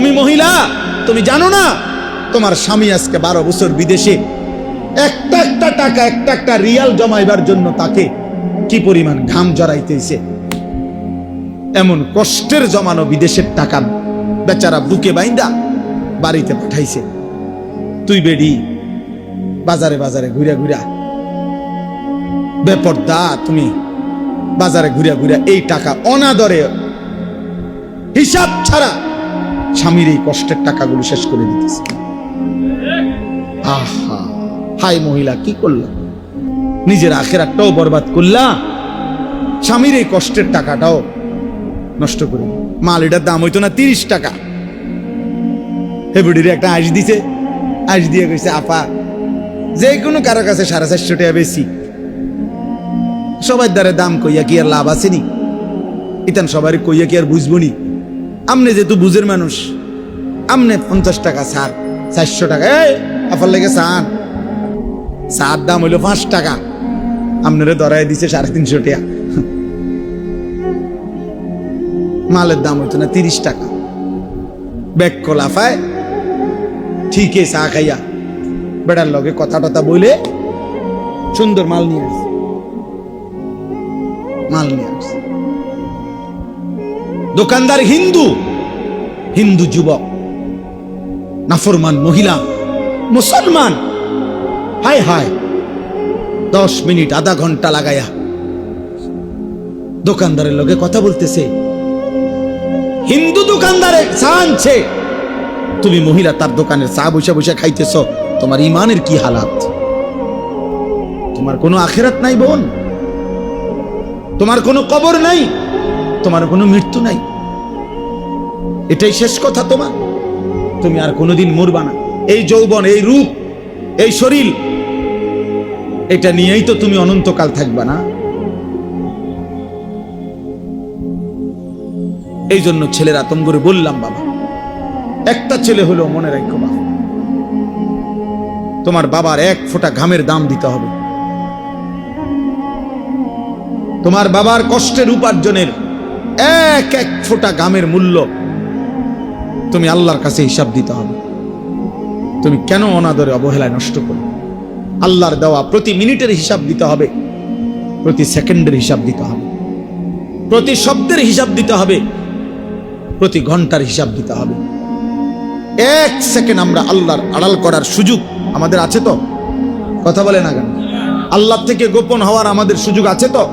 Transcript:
তুমি মহিলা, তুমি জানো না? তোমার স্বামী আজকে বারো বছর বিদেশে। একটা একটা টাকা, একটা একটা রিয়াল জমাইবার জন্য তাকে কি পরিমাণ ঘাম জড়াইতেছে? এমন কষ্টের জমানো বিদেশের টাকা বেচারা বুকে বাইন্দা বাড়িতে পাঠাইছে। তুই বেডি বাজারে বাজারে ঘুরা ঘুরা বেপর্দা তুমি। বাজারে ঘুরা ঘুরা এই টাকা অনাদরে হিসাব ছাড়া স্বামীর এই কষ্টের টাকাগুলো শেষ করে দিতেছে। আহা হাই মহিলা, কি করল? নিজের আখেরাটাও বরবাদ করলা? স্বামীর এই কষ্টের টাকাটাও নষ্ট করে মাল এটার দাম হইতো না তিরিশ টাকা। হেবুডির একটা আইস দিছে। আইস দিয়ে গেছে আপা যে কোনো কারও কাছে সাড়ে চারশো টাকা বেশি। সবার দ্বারা দাম কইয়া কি আর লাভ আসেনি ইতান সবারই কইয়া কি আর বুঝব নি? আমনে যেহেতু বুঝের মানুষ, আমনে পঞ্চাশ টাকা সার চারশো টাকা। এই আফার লেগে সান সার দাম হইল পাঁচ টাকা। আপনারে ধরাই দিছে সাড়ে তিনশো টাকা। মালের দাম হইতো না তিরিশ টাকা। ব্যাগ কলাফায় ঠিকই চা খাইয়া। বেড়ার লগে কথা টথা বলে সুন্দর মাল নিয়ে আসছে মাল নিয়ে আসছে দোকানদার হিন্দু। হিন্দু যুবক। নাফরমান মহিলা। মুসলমান। হায় হায়। দশ মিনিট, আধা ঘণ্টা লাগায়া। দোকানদারের লগে কথা বলতেছে। হিন্দু দোকানদারে চা আনছে। তুমি মহিলা, তার দোকানের চা বসে বসে খাইতেছ। তোমার ইমানের কি হালাত? তোমার কোনো আখেরাত নাই বোন? তোমার কোনো কবর নাই? তোমার কোনো মৃত্যু নাই। এটাই শেষ কথা তোমার। তুমি আর কোনোদিন মরবা না। এই যৌবন, এই রূপ, এই শরীর, এটা নিয়েই তো তুমি অনন্তকাল থাকবা না। এই জন্য ছেলের আতঙ্ক করে বললাম, বাবা, একটা ছেলে হলো মনে রাখো, বাবা, তোমার বাবার এক ফোঁটা ঘামের দাম দিতে হবে। তোমার বাবার কষ্টের উপার্জনের এক এক ফোঁটা ঘামের মূল্য তুমি আল্লাহর কাছে হিসাব দিতে হবে। তুমি কেন অনাদরে অবহেলায় নষ্ট করো আল্লাহর দেওয়া প্রতি মিনিটের হিসাব দিতে হবে, প্রতি সেকেন্ডের হিসাব দিতে হবে, প্রতি শব্দের হিসাব দিতে হবে, প্রতি ঘণ্টার হিসাব দিতে হবে। এক সেকেন্ড আমরা আল্লাহর আড়াল করার সুযোগ আমাদের আছে তো? কথা বলে না কেন? আল্লাহ থেকে গোপন হওয়ার আমাদের সুযোগ আছে তো?